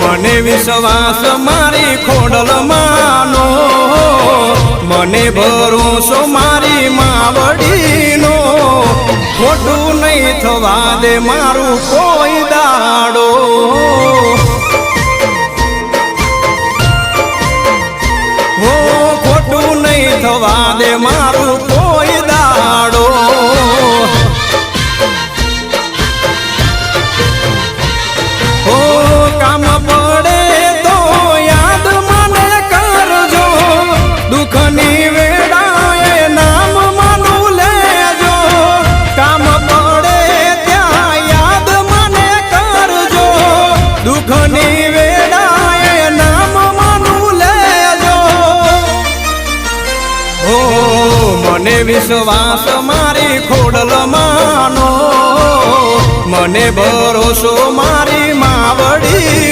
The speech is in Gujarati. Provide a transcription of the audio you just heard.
મને વિશ્વાસ મારી ખોડલ માનો. મને ભરોસો મારી માવડીનો. ખોટું નહીં થવા દે મારું કોઈ દાડો. ખોટું નહીં થવા દે મારું માનું વિશ્વાસ મારી ખોડલ માનો. મને ભરોસો મારી